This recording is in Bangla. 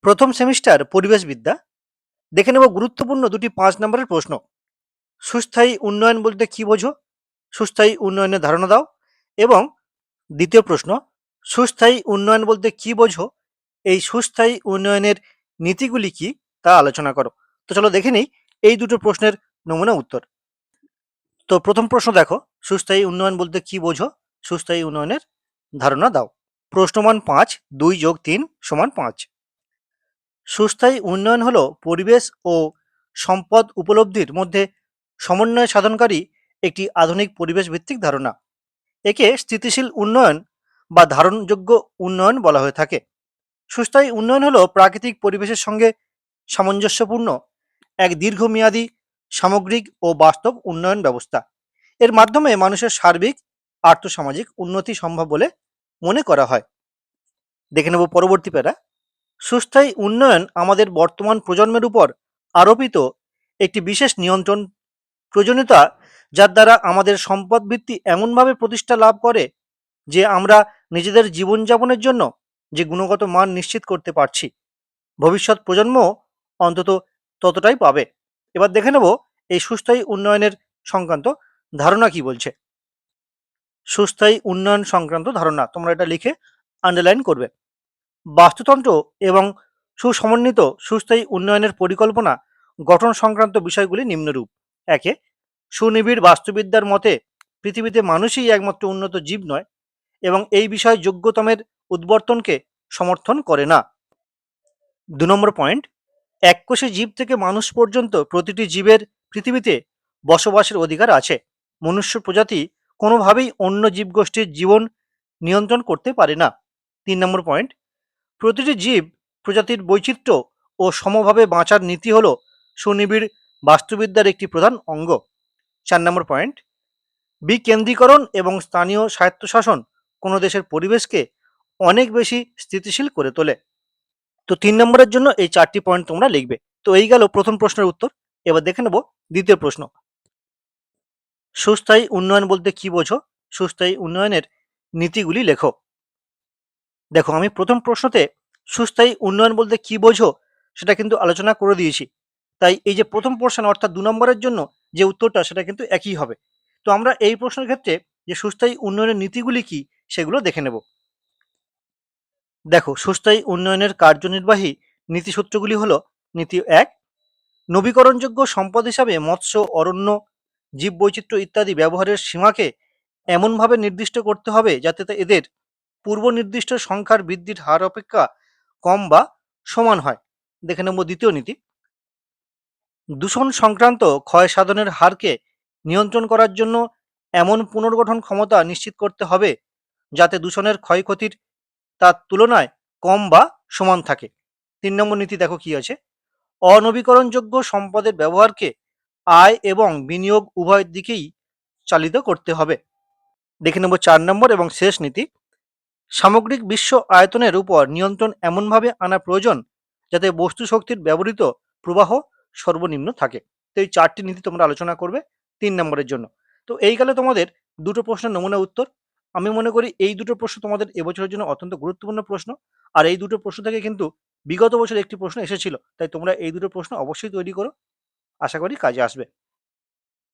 প্রথম সেমিস্টার পরিবেশবিদ্যা। দেখে নেব গুরুত্বপূর্ণ দুটি পাঁচ নম্বরের প্রশ্ন। সুস্থায়ী উন্নয়ন বলতে কি বোঝো? সুস্থায়ী উন্নয়নের ধারণা দাও। এবং দ্বিতীয় প্রশ্ন, সুস্থায়ী উন্নয়ন বলতে কি বোঝো? এই সুস্থায়ী উন্নয়নের নীতিগুলি কি? তা আলোচনা করো। তো চলো দেখে নিই, এই দুটো প্রশ্নের নমুনা উত্তর। তো প্রথম প্রশ্ন দেখো, সুস্থায়ী উন্নয়ন বলতে কি বোঝো? সুস্থায়ী উন্নয়নের ধারণা দাও। প্রশ্নমান পাঁচ, দুই যোগ তিন সমান পাঁচ। সুস্থায়ী উন্নয়ন হলো পরিবেশ ও সম্পদ উপলব্ধির মধ্যে সমন্বয় সাধনকারী একটি আধুনিক পরিবেশ ভিত্তিক ধারণা। একে স্থিতিশীল উন্নয়ন বা ধারণযোগ্য উন্নয়ন বলা হয়ে থাকে। সুস্থায়ী উন্নয়ন হলো প্রাকৃতিক পরিবেশের সঙ্গে সামঞ্জস্যপূর্ণ এক দীর্ঘমেয়াদী, সামগ্রিক ও বাস্তব উন্নয়ন ব্যবস্থা। এর মাধ্যমে মানুষের সার্বিক, আর্থসামাজিক উন্নতি সম্ভব বলে মনে করা হয়। দেখে নেব পরবর্তী প্যারা। সুস্থায়ী উন্নয়ন আমাদের বর্তমান প্রজন্মের উপর আরোপিত একটি বিশেষ নিয়ন্ত্রণ প্রয়োজনীয়তা, যার দ্বারা আমাদের সম্পদ ভিত্তি এমনভাবে প্রতিষ্ঠা লাভ করে যে আমরা নিজেদের জীবনযাপনের জন্য যে গুণগত মান নিশ্চিত করতে পারছি, ভবিষ্যৎ প্রজন্ম অন্তত ততটাই পাবে। এবার দেখে নেব এই সুস্থায়ী উন্নয়নের সংক্রান্ত ধারণা কি বলছে। সুস্থায়ী উন্নয়ন সংক্রান্ত ধারণা, তোমরা এটা লিখে আন্ডারলাইন করবে। বাস্তুতন্ত্র এবং সুসমন্বিত সুস্থায়ী উন্নয়নের পরিকল্পনা গঠন সংক্রান্ত বিষয়গুলি নিম্নরূপ। একে, সুনিবিড় বাস্তুবিদ্যার মতে পৃথিবীতে মানুষই একমাত্র উন্নত জীব নয় এবং এই বিষয়ে যোগ্যতমের উদ্বর্তনকে সমর্থন করে না। দু নম্বর পয়েন্ট, এককোষী জীব থেকে মানুষ পর্যন্ত প্রতিটি জীবের পৃথিবীতে বসবাসের অধিকার আছে। মনুষ্য প্রজাতি কোনোভাবেই অন্য জীবগোষ্ঠীর জীবন নিয়ন্ত্রণ করতে পারে না। তিন নম্বর পয়েন্ট প্রতিটি জীব প্রজাতির বৈচিত্র্য ও সমভাবে বাঁচার নীতি হল সুনিবিড় বাস্তুবিদ্যার একটি প্রধান অঙ্গ। চার নম্বর পয়েন্ট, বিকেন্দ্রীকরণ এবং স্থানীয় স্বায়ত্তশাসন কোনো দেশের পরিবেশকে অনেক বেশি স্থিতিশীল করে তোলে। তো তিন নম্বরের জন্য এই চারটি পয়েন্ট তোমরা লিখবে। তো এই গেল প্রথম প্রশ্নের উত্তর, এবার দেখে নেব দ্বিতীয় প্রশ্ন। সুস্থায়ী উন্নয়ন বলতে কি বোঝো? সুস্থায়ী উন্নয়নের নীতিগুলি লেখো। দেখো, আমি প্রথম প্রশ্নতে সুস্থায়ী উন্নয়ন বলতে কি বোঝো সেটা কিন্তু আলোচনা করে দিয়েছি। তাই এই যে প্রথম পোর্শন অর্থাৎ দু নম্বরের জন্য যে উত্তরটা সেটা কিন্তু একই হবে। তো আমরা এই প্রশ্নের ক্ষেত্রে যে সুস্থায়ী উন্নয়নের নীতিগুলি কি সেগুলো দেখে নেব। দেখো, সুস্থায়ী উন্নয়নের কার্যনির্বাহী নীতিসূত্রগুলি হলো নীতি এক, নবীকরণযোগ্য সম্পদ হিসাবে মৎস্য, অরণ্য, জীববৈচিত্র্য ইত্যাদি ব্যবহারের সীমাকে এমনভাবে নির্দিষ্ট করতে হবে যাতে এদের পূর্ব নির্দিষ্ট সংখ্যার বৃদ্ধির হার অপেক্ষা কম বা সমান হয়। দেখে নেব দ্বিতীয় নীতি। দূষণ সংক্রান্ত ক্ষয় সাধনের হারকে নিয়ন্ত্রণ করার জন্য এমন পুনর্গঠন ক্ষমতা নিশ্চিত করতে হবে যাতে দূষণের ক্ষয়ক্ষতির তার তুলনায় কম বা সমান থাকে। তিন নম্বর নীতি দেখো কি আছে। অনবীকরণযোগ্য সম্পদের ব্যবহারকে আয় এবং বিনিয়োগ উভয় দিকেই চালিত করতে হবে। দেখে নেব চার নম্বর এবং শেষ নীতি। সামগ্রিক বিশ্ব আয়তনের উপর নিয়ন্ত্রণ এমনভাবে আনা প্রয়োজন যাতে বস্তু শক্তির ব্যবহৃত প্রবাহ সর্বনিম্ন থাকে। তো এই চারটি নীতি তোমরা আলোচনা করবে তিন নম্বরের জন্য। তো এই গেলে তোমাদের দুটো প্রশ্নের নমুনা উত্তর। আমি মনে করি এই দুটো প্রশ্ন তোমাদের এবছরের জন্য অত্যন্ত গুরুত্বপূর্ণ প্রশ্ন। আর এই দুটো প্রশ্ন থেকে কিন্তু বিগত বছর একটি প্রশ্ন এসেছিল। তাই তোমরা এই দুটো প্রশ্ন অবশ্যই তৈরি করো। আশা করি কাজে আসবে।